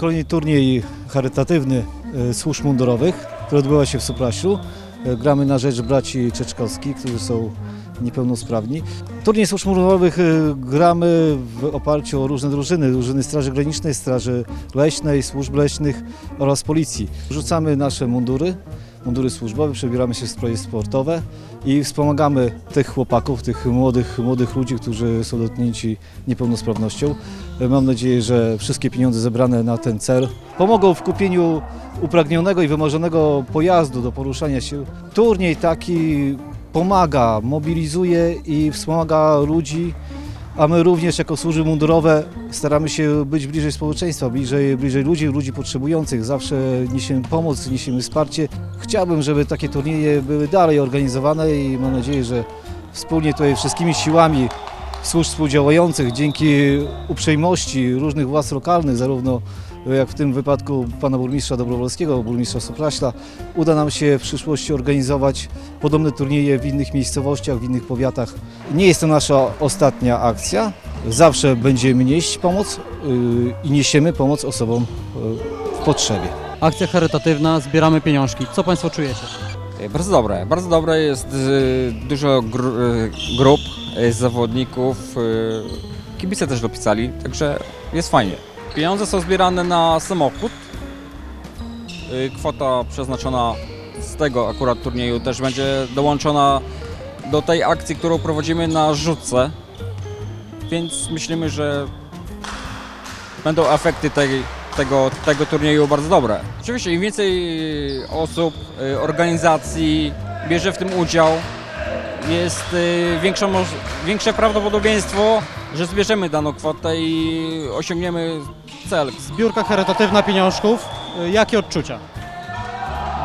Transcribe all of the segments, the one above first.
kolejny turniej charytatywny e, służb mundurowych, który odbywa się w Supraślu. E, Gramy na rzecz braci Czeczkowskich, którzy są niepełnosprawni. Turniej służb mundurowych e, gramy w oparciu o różne drużyny, drużyny Straży Granicznej, Straży Leśnej, służb leśnych oraz policji. Rzucamy nasze mundury, mundury służbowe, przebieramy się w stroje sportowe i wspomagamy tych chłopaków, tych młodych, młodych ludzi, którzy są dotknięci niepełnosprawnością. Mam nadzieję, że wszystkie pieniądze zebrane na ten cel pomogą w kupieniu upragnionego i wymarzonego pojazdu do poruszania się. Turniej taki pomaga, mobilizuje i wspomaga ludzi, a my również jako służby mundurowe staramy się być bliżej społeczeństwa, bliżej, bliżej ludzi, ludzi potrzebujących. Zawsze niesiemy pomoc, niesiemy wsparcie. Chciałbym, żeby takie turnieje były dalej organizowane i mam nadzieję, że wspólnie tutaj wszystkimi siłami służb współdziałających, dzięki uprzejmości różnych władz lokalnych, zarówno jak w tym wypadku pana burmistrza Dobrowolskiego, burmistrza Supraśla, uda nam się w przyszłości organizować podobne turnieje w innych miejscowościach, w innych powiatach. Nie jest to nasza ostatnia akcja. Zawsze będziemy nieść pomoc yy, i niesiemy pomoc osobom yy, w potrzebie. Akcja charytatywna, zbieramy pieniążki. Co Państwo czujecie? Bardzo dobre, bardzo dobre jest e, dużo gr, e, grup, e, zawodników, kibice też dopisali, także jest fajnie. Pieniądze są zbierane na samochód. E, Kwota przeznaczona z tego akurat turnieju też będzie dołączona do tej akcji, którą prowadzimy na rzutce, więc myślimy, że będą efekty tej, tego, tego turnieju bardzo dobre. Oczywiście im więcej osób, y, organizacji bierze w tym udział, jest y, większa, moż- większe prawdopodobieństwo, że zbierzemy daną kwotę i osiągniemy cel. Zbiórka charytatywna pieniążków. Y, Jakie odczucia?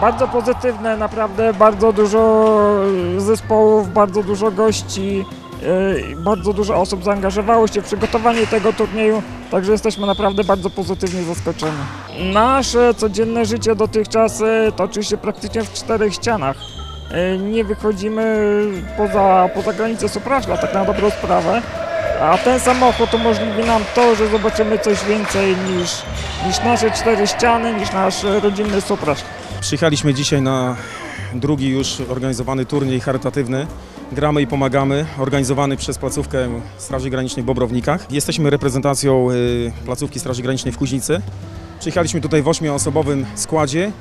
Bardzo pozytywne, naprawdę bardzo dużo zespołów, bardzo dużo gości, bardzo dużo osób zaangażowało się w przygotowanie tego turnieju, także jesteśmy naprawdę bardzo pozytywnie zaskoczeni. Nasze codzienne życie dotychczas toczy się praktycznie w czterech ścianach. Yy, Nie wychodzimy poza, poza granicę Supraśla, tak na dobrą sprawę. A ten samochód umożliwi nam to, że zobaczymy coś więcej niż, niż nasze cztery ściany, niż nasz e, rodzinny Supraśl. Przyjechaliśmy dzisiaj na drugi już organizowany turniej charytatywny. Gramy i pomagamy, organizowany przez placówkę Straży Granicznej w Bobrownikach. Jesteśmy reprezentacją y, placówki Straży Granicznej w Kuźnicy. Przyjechaliśmy tutaj w ośmioosobowym składzie.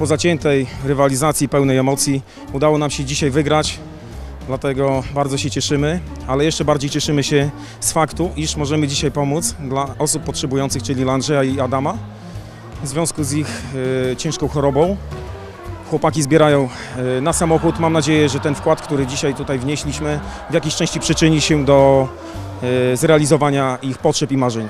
Po zaciętej rywalizacji pełnej emocji udało nam się dzisiaj wygrać, dlatego bardzo się cieszymy, ale jeszcze bardziej cieszymy się z faktu, iż możemy dzisiaj pomóc dla osób potrzebujących, czyli dla Andrzeja i Adama w związku z ich y, ciężką chorobą. Chłopaki zbierają y, na samochód. Mam nadzieję, że ten wkład, który dzisiaj tutaj wnieśliśmy, w jakiejś części przyczyni się do y, zrealizowania ich potrzeb i marzeń.